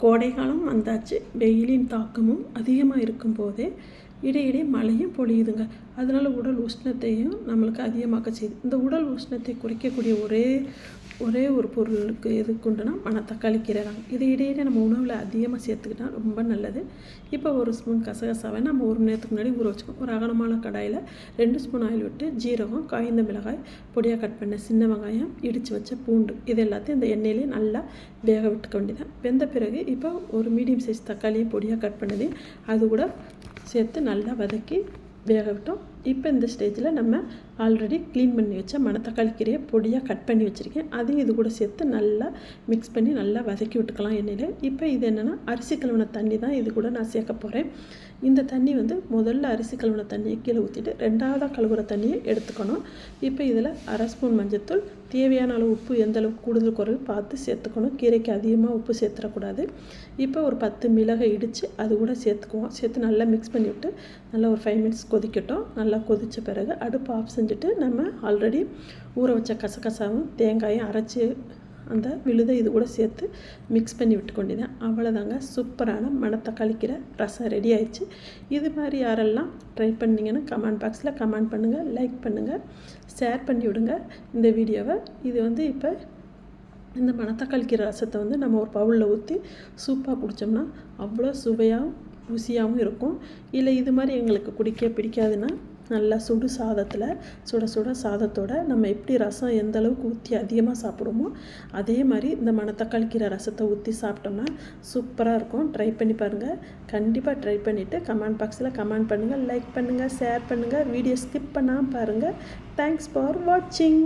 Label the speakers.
Speaker 1: கோடைக்காலம் வந்தாச்சு. வெயிலின் தாக்கமும் அதிகமாக இருக்கும்போது இடையிடையே மழையும் பொழியுதுங்க. அதனால் உடல் உஷ்ணத்தையும் நம்மளுக்கு அதிகமாக்க செய்யுது இந்த உடல் உஷ்ணத்தை குறைக்கக்கூடிய ஒரே ஒரே ஒரு பொருளுக்கு எதுக்கு உண்டுனா மணத்தக்காளி கீரை தாங்க. இதை இடையிடையே நம்ம உணவில் அதிகமாக சேர்த்துக்கிட்டா ரொம்ப நல்லது. இப்போ ஒரு ஸ்பூன் கசகசாவை நம்ம ஒரு மணி நேரத்துக்கு முன்னாடி ஊற வச்சுக்கோம் ஒரு அகலமான கடாயில் ரெண்டு ஸ்பூன் ஆயில் விட்டு ஜீரகம் காய்ந்த மிளகாய் பொடியாக கட் பண்ண சின்ன வெங்காயம் இடித்து வச்ச பூண்டு இது எல்லாத்தையும் இந்த எண்ணெயிலே நல்லா வேக விட்டுக்க வேண்டியதான் வெந்த பிறகு இப்போ ஒரு மீடியம் சைஸ் தக்காளியை பொடியாக கட் பண்ணது அது கூட சேர்த்து நல்லா வதக்கி வேக விட்டோம் இப்போ இந்த ஸ்டேஜில் நம்ம ஆல்ரெடி க்ளீன் பண்ணி வச்ச மணத்தக்காளி கீரையை பொடியாக கட் பண்ணி வச்சுருக்கேன். அதையும் இது கூட சேர்த்து நல்லா மிக்ஸ் பண்ணி நல்லா வதக்கி விட்டுக்கலாம் எண்ணெயில். இப்போ இது என்னென்னா அரிசி கழுவின தண்ணி தான் இது கூட நான் சேர்க்க போகிறேன் இந்த தண்ணி வந்து முதல்ல அரிசி கழுவின தண்ணியை கீழே ஊற்றிட்டு ரெண்டாவதாக கழுவுற தண்ணியை எடுத்துக்கணும். இப்போ இதில் அரை ஸ்பூன் மஞ்சத்தூள் தேவையான அளவு உப்பு எந்த அளவுக்கு கூடுதல் குறைவு பார்த்து சேர்த்துக்கணும். கீரைக்கு அதிகமாக உப்பு சேர்த்துடக்கூடாது. இப்போ ஒரு பத்து மிளகை இடித்து அது கூட சேர்த்துக்குவோம். சேர்த்து நல்லா மிக்ஸ் பண்ணி விட்டு நல்லா ஒரு ஃபைவ் மினிட்ஸ் கொதிக்கட்டும். நல்லா கொதித்த பிறகு அடுப்பு ஆஃப் செஞ்சுட்டு நம்ம ஆல்ரெடி ஊற வச்ச கசகசாவும் தேங்காயும் அரைச்சி அந்த விழுதை இது கூட சேர்த்து மிக்ஸ் பண்ணி விட்டு கொண்டிருந்தேன். அவ்வளோதாங்க சூப்பரான மணத்தக்காளி கீரை ரசம் ரெடி ஆயிடுச்சு. இது மாதிரி யாரெல்லாம் ட்ரை பண்ணீங்கன்னு கமெண்ட் பாக்ஸில் கமெண்ட் பண்ணுங்கள் லைக் பண்ணுங்கள் ஷேர் பண்ணி விடுங்க. இந்த வீடியோவை இது வந்து இப்போ இந்த மணத்தக்காளி கீரை ரசத்தை வந்து நம்ம ஒரு பவுலில் ஊற்றி சூப்பாக குடித்தோம்னா அவ்வளோ சுவையாகவும் ருசியாகவும் இருக்கும். இல்லை இது மாதிரி எங்களுக்கு குடிக்க பிடிக்காதுன்னா நல்லா சுடு சாதத்தில் சுட சுட சாதத்தோட நம்ம எப்படி ரசம் எந்த அளவுக்கு ஊற்றி அதிகமாக சாப்பிடுவோமோ அதே மாதிரி இந்த மணத்தக்காளி கீரை ரசத்தை ஊற்றி சாப்பிட்டோம்னா சூப்பராக இருக்கும். ட்ரை பண்ணி பாருங்கள் கண்டிப்பாக ட்ரை பண்ணிவிட்டு கமெண்ட் பாக்ஸில் கமெண்ட் பண்ணுங்கள் லைக் பண்ணுங்கள் ஷேர் பண்ணுங்கள் வீடியோ ஸ்கிப் பண்ணாமல் பாருங்கள் தேங்க்ஸ் ஃபார் வாட்சிங்